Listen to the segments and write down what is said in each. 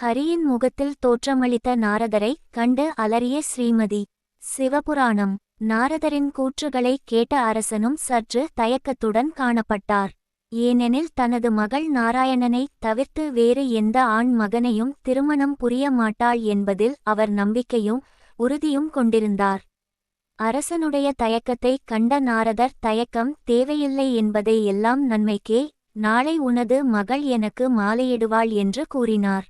ஹரியின் முகத்தில் தோற்றமளித்த நாரதரை கண்டு அலறிய ஸ்ரீமதி. சிவபுராணம். நாரதரின் கூற்றுகளை கேட்ட அரசனும் சற்று தயக்கத்துடன் காணப்பட்டார். ஏனெனில் தனது மகள் நாராயணனை தவிர்த்து வேறு எந்த ஆண் மகனையும் திருமணம் புரிய மாட்டாள் என்பதில் அவர் நம்பிக்கையும் உறுதியும் கொண்டிருந்தார். அரசனுடைய தயக்கத்தை கண்ட நாரதர் தயக்கம் தேவையில்லை என்பதை எல்லாம் நன்மைக்கே. நாளை உனது மகள் எனக்கு மாலையிடுவாள் என்று கூறினார்.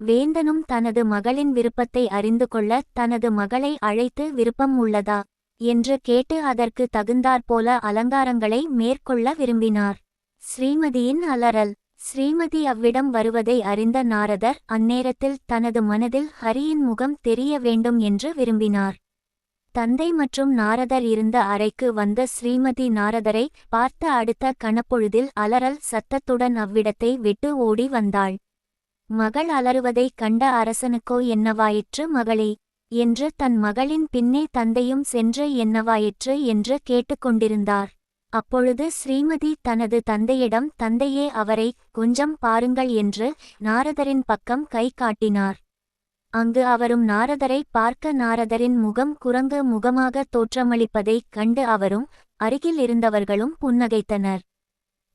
வேந்தனும் தனது மகளின் விருப்பத்தை அறிந்து கொள்ள தனது மகளை அழைத்து விருப்பம் உள்ளதா? என்று கேட்டு அதற்கு தகுந்தாற்போல அலங்காரங்களை மேற்கொள்ள விரும்பினார். ஸ்ரீமதியின் அலறல். ஸ்ரீமதி அவ்விடம் வருவதை அறிந்த நாரதர் அந்நேரத்தில் தனது மனதில் ஹரியின் முகம் தெரிய வேண்டும் என்று விரும்பினார். தந்தை மற்றும் நாரதர் இருந்த அறைக்கு வந்த ஸ்ரீமதி நாரதரை பார்த்த அடுத்த கணப்பொழுதில் அலறல் சத்தத்துடன் அவ்விடத்தை விட்டு ஓடி வந்தாள். மகள் அலறுவதைக் கண்ட அரசனுக்கோ என்னவாயிற்று மகளே? என்று தன் மகளின் பின்னே தந்தையும் சென்று என்னவாயிற்று என்று கேட்டுக்கொண்டிருந்தார். அப்பொழுது ஸ்ரீமதி தனது தந்தையிடம் தந்தையே அவரை கொஞ்சம் பாருங்கள் என்று நாரதரின் பக்கம் கை காட்டினார். அங்கு அவரும் நாரதரை பார்க்க நாரதரின் முகம் குரங்கு முகமாக தோற்றமளிப்பதைக் கண்டு அவரும் அருகில் இருந்தவர்களும் புன்னகைத்தனர்.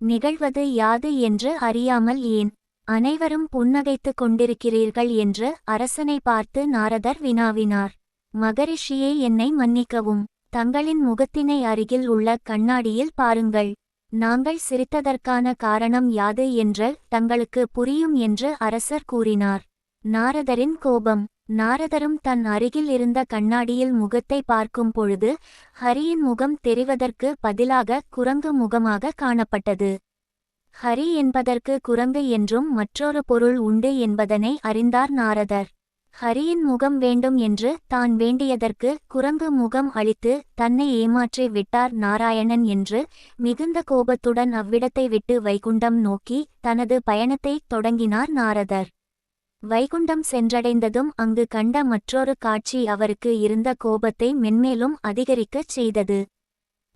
நிகழ்வது யாது என்று அறியாமல் ஏன்? அனைவரும் புன்னகைத்துக் கொண்டிருக்கிறீர்கள் என்று அரசனை பார்த்து நாரதர் வினாவினார். மகரிஷியே என்னை மன்னிக்கவும். தங்களின் முகத்தினை அருகில் உள்ள கண்ணாடியில் பாருங்கள். நாங்கள் சிரித்ததற்கான காரணம் யாது என்று தங்களுக்கு புரியும் என்று அரசர் கூறினார். நாரதரின் கோபம். நாரதரும் தன் அருகில் இருந்த கண்ணாடியில் முகத்தை பார்க்கும் பொழுது ஹரியின் முகம் தெரிவதற்கு பதிலாக குரங்கு முகமாக காணப்பட்டது. ஹரி என்பதற்கு குரங்கு என்றும் மற்றொரு பொருள் உண்டு என்பதனை அறிந்தார் நாரதர். ஹரியின் முகம் வேண்டும் என்று தான் வேண்டியதற்கு குரங்கு முகம் அளித்து தன்னை ஏமாற்றி விட்டார் நாராயணன் என்று மிகுந்த கோபத்துடன் அவ்விடத்தை விட்டு வைகுண்டம் நோக்கி தனது பயணத்தைத் தொடங்கினார் நாரதர். வைகுண்டம் சென்றடைந்ததும் அங்கு கண்ட மற்றொரு காட்சி அவருக்கு இருந்த கோபத்தை மென்மேலும் அதிகரிக்கச் செய்தது.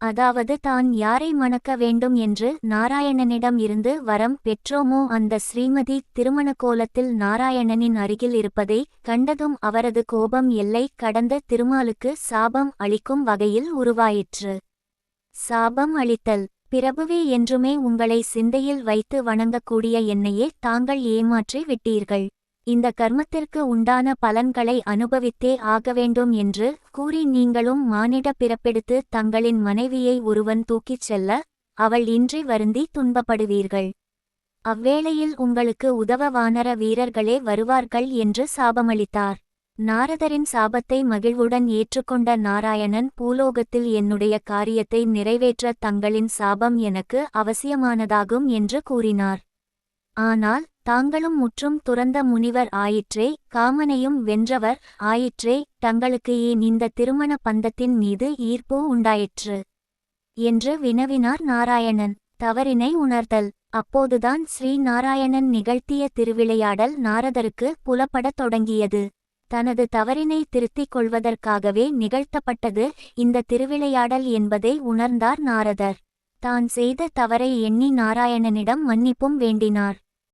அதாவது தான் யாரை மணக்க வேண்டும் என்று நாராயணனிடம் இருந்து வரம் பெற்றோமோ அந்த ஸ்ரீமதி திருமண கோலத்தில் நாராயணனின் அருகில் இருப்பதை கண்டதும் அவரது கோபம் எல்லை கடந்த திருமாலுக்கு சாபம் அளிக்கும் வகையில் உருவாயிற்று. சாபம் அளித்தல். பிரபுவே என்றுமே உங்களை சிந்தையில் வைத்து வணங்கக்கூடிய என்னையே தாங்கள் ஏமாற்றி விட்டீர்கள். இந்த கர்மத்திற்கு உண்டான பலன்களை அனுபவித்தே ஆக வேண்டும் என்று கூறி நீங்களும் மானிட பிறப்பெடுத்து தங்களின் மனைவியை ஒருவன் தூக்கிச் செல்ல அவள் இன்றி வருந்தி துன்பப்படுவீர்கள். அவ்வேளையில் உங்களுக்கு உதவ வானர வீரர்களே வருவார்கள் என்று சாபமளித்தார். நாரதரின் சாபத்தை மகிழ்வுடன் ஏற்றுக்கொண்ட நாராயணன் பூலோகத்தில் என்னுடைய காரியத்தை நிறைவேற்ற தங்களின் சாபம் எனக்கு அவசியமானதாகும் என்று கூறினார். ஆனால் தாங்களும் முற்றும் துறந்த முனிவர் ஆயிற்றே காமனையும் வென்றவர் ஆயிற்றே தங்களுக்கு ஏன் இந்த திருமண பந்தத்தின் மீது ஈர்ப்பு உண்டாயிற்று? என்று வினவினார் நாராயணன். தவறினை உணர்தல். அப்போதுதான் ஸ்ரீ நாராயணன் நிகழ்த்திய திருவிளையாடல் நாரதருக்கு புலப்படத் தொடங்கியது. தனது தவறினை திருத்திக் கொள்வதற்காகவே நிகழ்த்தப்பட்டது இந்த திருவிளையாடல் என்பதை உணர்ந்தார் நாரதர். தான் செய்த தவறை எண்ணி நாராயணனிடம் மன்னிப்பும் வேண்டினார்.